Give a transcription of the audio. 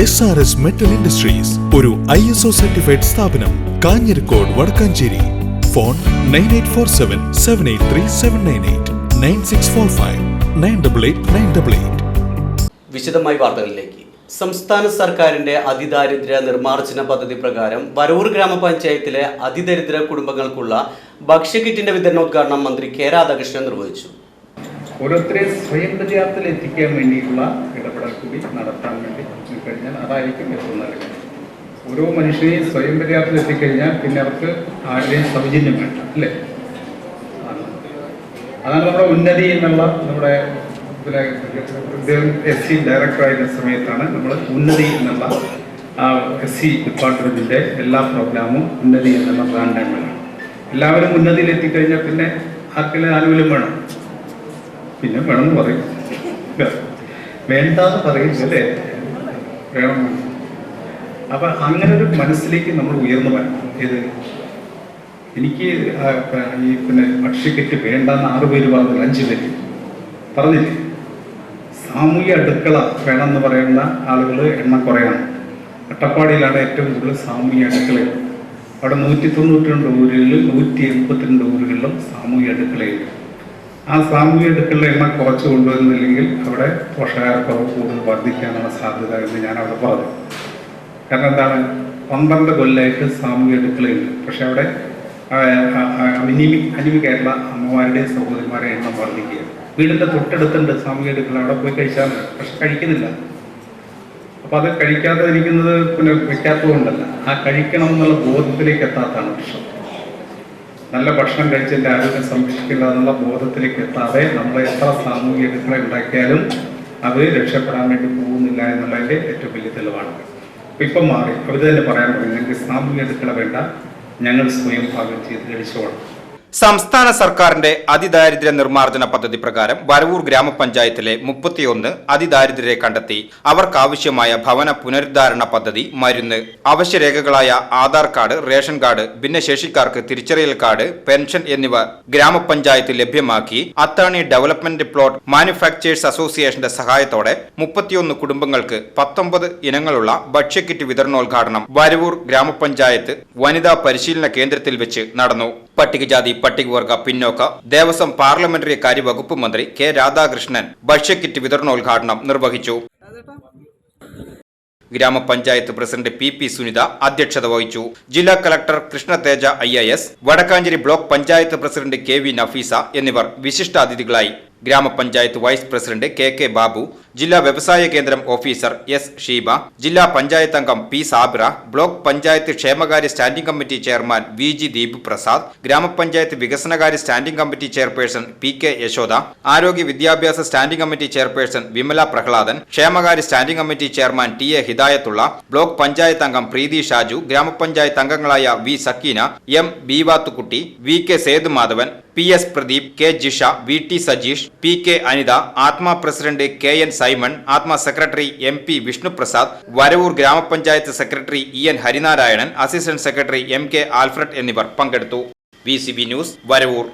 S R S metal industries ഒരു I S O certified സ്ഥാപനം Kanjirakkode Vadakkanchery. Phone nine eight four seven seven eight three seven nine eight nine six four five nine double eight nine double eight വിശദമായി വാർത്തകളിലേക്ക്. സംസ്ഥാന സർക്കാരിന്റെ അതിദാരിദ്ര്യ നിർമ്മാർജന പദ്ധതി പ്രകാരം വരൂർ ഗ്രാമപഞ്ചായത്തിലെ അതിദരിദ്ര കുടുംബങ്ങൾക്കുള്ള ഭക്ഷ്യക്കിറ്റിന്റെ വിതരണോദ്ഘാടനം മന്ത്രി കെ രാധാകൃഷ്ണൻ നിർവഹിച്ചു. ഓരോരുത്തരെ സ്വയം പര്യാപ്തത്തിൽ എത്തിക്കാൻ വേണ്ടിയിട്ടുള്ള ഇടപെടൽ കൂടി നടത്താൻ വേണ്ടി കഴിഞ്ഞാൽ അതായിരിക്കും ഏറ്റവും നല്ലത് ഓരോ മനുഷ്യനെയും സ്വയം പര്യാപ്തം എത്തിക്കഴിഞ്ഞാൽ പിന്നെ അവർക്ക് ആരുടെയും സൗജന്യം വേണ്ട അല്ലേ? അതാണ്. നമ്മുടെ ഉന്നതി എന്നുള്ള നമ്മുടെ എസ് സി ഡയറക്ടറായിരുന്ന സമയത്താണ് നമ്മൾ ഉന്നതി എന്നുള്ള ആ എസ് സി ഡിപ്പാർട്ട്മെന്റിന്റെ എല്ലാ പ്രോഗ്രാമും ഉന്നതി എന്നുള്ള ബ്രാൻഡാണ് എല്ലാവരും ഉന്നതിയിൽ എത്തിക്കഴിഞ്ഞാൽ പിന്നെ ആർക്കെല്ലാം ആനുകൂല്യം വേണം? പിന്നെ വേണമെന്ന് പറയും. വേണ്ടാന്ന് പറയില്ല അല്ലേ? വേണം അപ്പൊ അങ്ങനെ ഒരു മനസ്സിലേക്ക് നമ്മൾ ഉയർന്നു വരണം. ഇത് എനിക്ക് ഈ പിന്നെ ഭക്ഷ്യക്കിറ്റ് വേണ്ടെന്ന് ആറ് പേര് പറഞ്ഞില്ല അഞ്ച് പേര്. പറഞ്ഞില്ലേ? സാമൂഹ്യ അടുക്കള വേണമെന്ന് പറയുന്ന ആളുകൾ എണ്ണം കുറയാണ്. അട്ടപ്പാടിയിലാണ് ഏറ്റവും കൂടുതൽ സാമൂഹ്യ അടുക്കള അവിടെ നൂറ്റി തൊണ്ണൂറ്റി രണ്ട് ഊരുകളിൽ നൂറ്റി എൺപത്തിരണ്ട് ഊരുകളിലും സാമൂഹ്യ അടുക്കളയുണ്ട് ആ സാമൂഹ്യ അടുക്കളുടെ എണ്ണം കുറച്ച് കൊണ്ടുവരുന്നില്ലെങ്കിൽ അവിടെ പോഷകാഹാരക്കുറവ് കൂടുതൽ വർദ്ധിക്കാനുള്ള സാധ്യത എന്ന് ഞാൻ അവിടെ പറഞ്ഞു. കാരണം എന്താണ്? പന്ത്രണ്ട് കൊല്ലമായിട്ട് സാമൂഹ്യ അടുക്കളയുണ്ട്. പക്ഷെ അവിടെ അനിമി അനിമിക്കായിട്ടുള്ള അമ്മമാരുടെയും സഹോദരിമാരുടെ എണ്ണം വർദ്ധിക്കുക വീടിന്റെ തൊട്ടടുത്തുണ്ട് സാമൂഹ്യ അടുക്കള. അവിടെ പോയി കഴിച്ചാൽ പക്ഷെ കഴിക്കുന്നില്ല. അപ്പൊ അത് കഴിക്കാതെ ഇരിക്കുന്നത് പിന്നെ വെക്കാത്തതുകൊണ്ടല്ല. ആ കഴിക്കണം എന്നുള്ള ബോധത്തിലേക്ക് എത്താത്താണ് പ്രശ്നം. നല്ല ഭക്ഷണം കഴിച്ചതിന്റെ ആരോഗ്യം സംരക്ഷിക്കില്ല എന്നുള്ള ബോധത്തിലേക്ക് എത്താതെ നമ്മൾ എത്ര സാമൂഹിക അടുക്കള ഉണ്ടാക്കിയാലും അത് രക്ഷപ്പെടാൻ വേണ്ടി പോകുന്നില്ല എന്നുള്ളതിന്റെ ഏറ്റവും വലിയ തെളിവാണ്. അപ്പം ഇപ്പം മാറി അവർ തന്നെ പറയാൻ തുടങ്ങി ഞങ്ങൾക്ക് സാമൂഹിക അടുക്കള വേണ്ട ഞങ്ങൾ സ്വയം പാകം ചെയ്ത് കഴിച്ചോളാം സംസ്ഥാന സർക്കാരിന്റെ അതിദാരിദ്ര്യ നിർമ്മാർജന പദ്ധതി പ്രകാരം വരവൂർ ഗ്രാമപഞ്ചായത്തിലെ മുപ്പത്തിയൊന്ന് അതിദാരിദ്ര്യരെ കണ്ടെത്തി അവർക്കാവശ്യമായ ഭവന പുനരുദ്ധാരണ പദ്ധതി മരുന്ന് അവശ്യരേഖകളായ ആധാർ കാർഡ് റേഷൻ കാർഡ് ഭിന്നശേഷിക്കാർക്ക് തിരിച്ചറിയൽ കാർഡ് പെൻഷൻ എന്നിവ ഗ്രാമപഞ്ചായത്ത് ലഭ്യമാക്കി. അത്താണി ഡെവലപ്മെന്റ് പ്ലോട്ട് മാനുഫാക്ചേഴ്സ് അസോസിയേഷന്റെ സഹായത്തോടെ മുപ്പത്തിയൊന്ന് കുടുംബങ്ങൾക്ക് പത്തൊമ്പത് ഇനങ്ങളുള്ള ഭക്ഷ്യക്കിറ്റ് വിതരണോദ്ഘാടനം വരവൂർ ഗ്രാമപഞ്ചായത്ത് വനിതാ പരിശീലന കേന്ദ്രത്തിൽ വെച്ച് നടന്നു. പട്ടികജാതി പട്ടികവർഗ പിന്നോക്ക ദേവസ്വം പാർലമെന്ററി കാര്യ വകുപ്പ് മന്ത്രി കെ രാധാകൃഷ്ണൻ ഭക്ഷ്യക്കിറ്റ് വിതരണോദ്ഘാടനം നിർവഹിച്ചു. ഗ്രാമപഞ്ചായത്ത് പ്രസിഡന്റ് പി പി സുനിത അധ്യക്ഷത വഹിച്ചു. ജില്ലാ collector Krishnateja I A S Vadakkanchery block panchayat president K V Nafeesa എന്നിവർ വിശിഷ്ടാതിഥികളായി. ഗ്രാമപഞ്ചായത്ത് vice president K K Babu ജില്ലാ വ്യവസായ കേന്ദ്രം ഓഫീസർ എസ് ഷീബ ജില്ലാ പഞ്ചായത്ത് അംഗം പി സാബ്ര ബ്ലോക്ക് പഞ്ചായത്ത് ക്ഷേമകാര്യ standing committee chairman V G Deep Prasad ഗ്രാമപഞ്ചായത്ത് വികസനകാര്യ standing committee chairperson P K Yashoda ആരോഗ്യ വിദ്യാഭ്യാസ standing committee chairperson Vimala Prahladan ക്ഷേമകാര്യ standing committee chairman T A Hidayathulla block panchayat അംഗം പ്രീതി ഷാജു ഗ്രാമപഞ്ചായത്ത് അംഗങ്ങളായ V Sakeena M Beevathukutty V K Sethumadhavan P S Pradeep K Jisha V T Sajeesh P K Anitha ATMA president K N Simon ATMA secretary M P Vishnuprasad Varavoor ഗ്രാമപഞ്ചായത്ത് secretary E N Harinarayanan assistant secretary M K Alfred എന്നിവർ പങ്കെടുത്തു. V news Varavoor.